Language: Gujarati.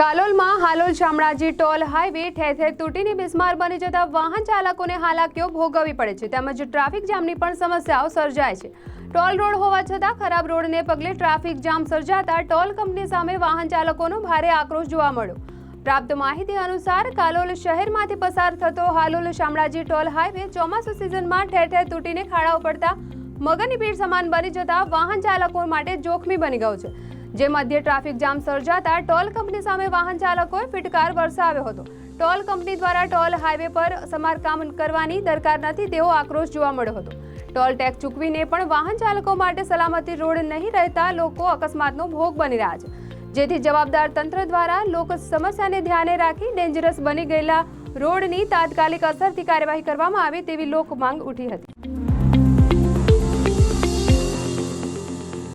કાલોલમાં હાલોલ શામળાજી ટોલ હાઈવે ઠેર ઠેર તૂટીને બિસ્માર બની જતા વાહન ચાલકોને હાલાકીઓ ભોગવવી પડે છે તેમજ ટ્રાફિક જામની પણ સમસ્યાઓ સર્જાય છે. ટોલ રોડ હોવા છતાં ખરાબ રોડને પગલે ટ્રાફિક જામ સર્જાતા ટોલ કંપની સામે વાહન ચાલકોનો ભારે આક્રોશ જોવા મળ્યો. પ્રાપ્ત માહિતી અનુસાર કાલોલ શહેરમાંથી પસાર થતો હાલોલ શામળાજી ટોલ હાઈવે ચોમાસુ સિઝનમાં ઠેર ઠેર તૂટીને ખાડાઓ પડતા મગરની ભીડ સમાન બની જતા વાહન ચાલકો માટે જોખમી બની ગયો છે. જે મધ્યે ટ્રાફિક જામ સર્જાતા ટોલ કંપની સામે વાહન ચાલકોએ ફિટકાર વરસાવ્યો હતો. ટોલ કંપની દ્વારા ટોલ હાઈવે પર સમારકામ કરવાની દરકાર નથી તેવો આક્રોશ જોવા મળ્યો હતો. ટોલ ટેક્સ ચૂકવીને પણ વાહન ચાલકો માટે સલામતી રોડ નહીં રહેતા લોકો અકસ્માતનો ભોગ બની રહ્યા છે. જેથી જવાબદાર તંત્ર દ્વારા લોકો સમસ્યાને ધ્યાને રાખી ડેન્જરસ બની ગયેલા રોડની તાત્કાલિક અસરથી કાર્યવાહી કરવામાં આવે તેવી લોક માંગ ઉઠી હતી.